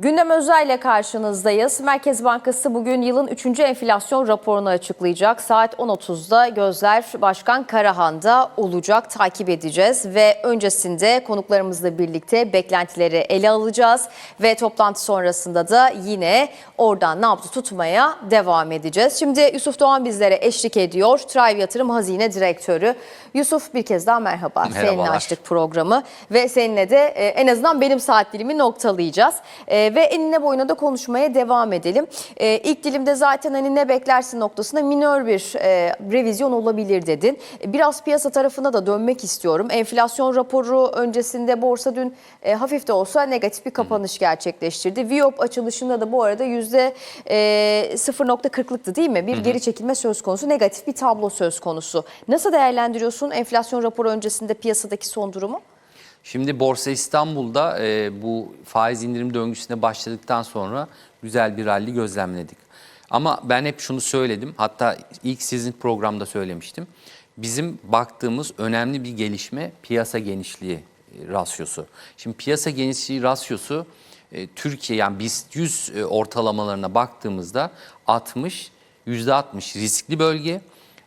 Gündem Özel ile karşınızdayız. Merkez Bankası bugün yılın 3. enflasyon raporunu açıklayacak. Saat 10.30'da gözler Başkan Karahan'da olacak. Takip edeceğiz ve öncesinde konuklarımızla birlikte beklentileri ele alacağız. Ve toplantı sonrasında da yine oradan nabzı tutmaya devam edeceğiz. Şimdi Yusuf Doğan bizlere eşlik ediyor. Trive Yatırım Hazine Direktörü. Yusuf bir kez daha merhaba. Seninle Merhabalar. açtık programı ve seninle de e, en azından benim saat dilimi noktalayacağız. E, ve enine boyuna da konuşmaya devam edelim. E, ilk dilimde zaten hani ne beklersin noktasında minör bir e, revizyon olabilir dedin. E, biraz piyasa tarafına da dönmek istiyorum. Enflasyon raporu öncesinde borsa dün e, hafif de olsa negatif bir kapanış gerçekleştirdi. Viyop açılışında da bu arada yüzde e, 0.40'lıktı değil mi? Bir geri çekilme söz konusu, negatif bir tablo söz konusu. Nasıl değerlendiriyorsun enflasyon raporu öncesinde piyasadaki son durumu? Şimdi Borsa İstanbul'da e, bu faiz indirim döngüsüne başladıktan sonra güzel bir rally gözlemledik. Ama ben hep şunu söyledim, hatta ilk sizin programda söylemiştim. Bizim baktığımız önemli bir gelişme piyasa genişliği e, rasyosu. Şimdi piyasa genişliği rasyosu e, Türkiye yani biz 100 e, ortalamalarına baktığımızda 60, %60 riskli bölge.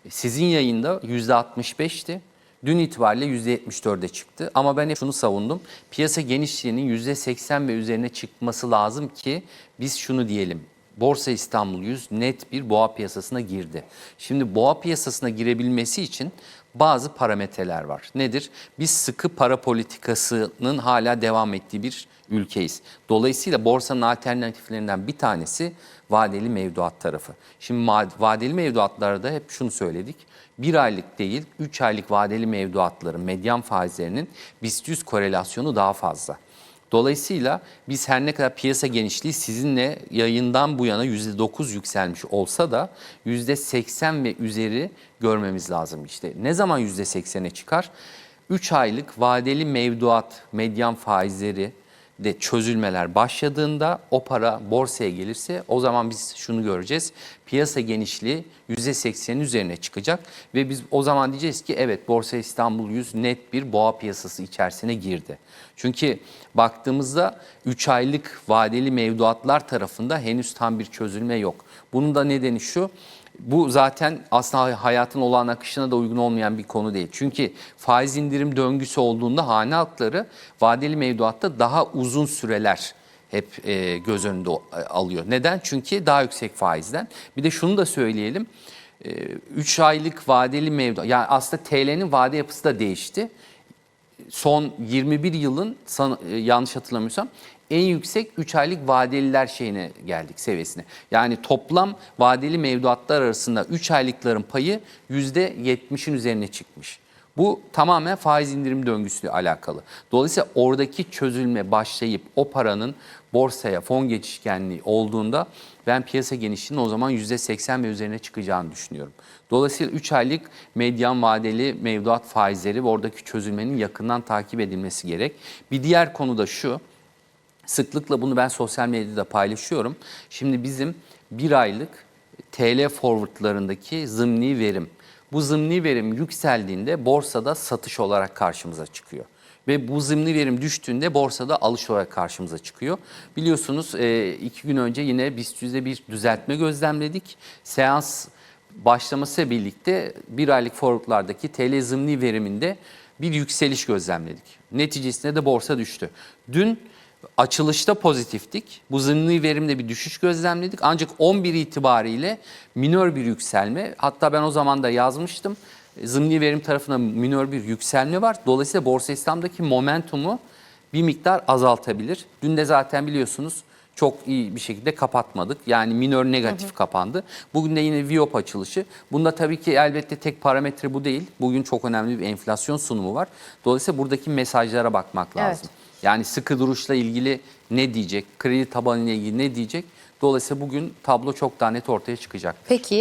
Sizin yayında %65'ti. Dün itibariyle %74'e çıktı. Ama ben hep şunu savundum. Piyasa genişliğinin %80 ve üzerine çıkması lazım ki biz şunu diyelim. Borsa İstanbul 100 net bir boğa piyasasına girdi. Şimdi boğa piyasasına girebilmesi için bazı parametreler var. Nedir? Biz sıkı para politikasının hala devam ettiği bir ülkeyiz. Dolayısıyla borsanın alternatiflerinden bir tanesi vadeli mevduat tarafı. Şimdi vadeli mevduatlarda hep şunu söyledik. Bir aylık değil, üç aylık vadeli mevduatların medyan faizlerinin BIST 100 korelasyonu daha fazla. Dolayısıyla biz her ne kadar piyasa genişliği sizinle yayından bu yana %9 yükselmiş olsa da %80 ve üzeri görmemiz lazım işte. Ne zaman %80'e çıkar? 3 aylık vadeli mevduat medyan faizleri de çözülmeler başladığında o para borsaya gelirse o zaman biz şunu göreceğiz. Piyasa genişliği %80'in üzerine çıkacak ve biz o zaman diyeceğiz ki evet Borsa İstanbul 100 net bir boğa piyasası içerisine girdi. Çünkü baktığımızda 3 aylık vadeli mevduatlar tarafında henüz tam bir çözülme yok. Bunun da nedeni şu. Bu zaten aslında hayatın olağan akışına da uygun olmayan bir konu değil. Çünkü faiz indirim döngüsü olduğunda hane halkları vadeli mevduatta daha uzun süreler hep e, göz önünde e, alıyor. Neden? Çünkü daha yüksek faizden. Bir de şunu da söyleyelim. 3 aylık vadeli mevduat, yani aslında TL'nin vade yapısı da değişti son 21 yılın e, yanlış hatırlamıyorsam en yüksek 3 aylık vadeliler şeyine geldik seviyesine. Yani toplam vadeli mevduatlar arasında 3 aylıkların payı %70'in üzerine çıkmış. Bu tamamen faiz indirim döngüsüyle alakalı. Dolayısıyla oradaki çözülme başlayıp o paranın borsaya fon geçişkenliği olduğunda ben piyasa genişliğinin o zaman %80 ve üzerine çıkacağını düşünüyorum. Dolayısıyla 3 aylık medyan vadeli mevduat faizleri ve oradaki çözülmenin yakından takip edilmesi gerek. Bir diğer konu da şu. Sıklıkla bunu ben sosyal medyada paylaşıyorum. Şimdi bizim bir aylık TL forwardlarındaki zımni verim. Bu zımni verim yükseldiğinde borsada satış olarak karşımıza çıkıyor. Ve bu zımni verim düştüğünde borsada alış olarak karşımıza çıkıyor. Biliyorsunuz e, iki gün önce yine BIST bir düzeltme gözlemledik. Seans başlamasıyla birlikte bir aylık forwardlardaki TL zımni veriminde bir yükseliş gözlemledik. Neticesinde de borsa düştü. Dün açılışta pozitiftik. Bu zımni verimde bir düşüş gözlemledik. Ancak 11 itibariyle minör bir yükselme. Hatta ben o zaman da yazmıştım. Zımni verim tarafına minör bir yükselme var. Dolayısıyla Borsa İslam'daki momentumu bir miktar azaltabilir. Dün de zaten biliyorsunuz çok iyi bir şekilde kapatmadık. Yani minör negatif kapandı. Bugün de yine Viop açılışı. Bunda tabii ki elbette tek parametre bu değil. Bugün çok önemli bir enflasyon sunumu var. Dolayısıyla buradaki mesajlara bakmak Evet. lazım. Yani sıkı duruşla ilgili ne diyecek, kredi tabanıyla ilgili ne diyecek? Dolayısıyla bugün tablo çok daha net ortaya çıkacak. Peki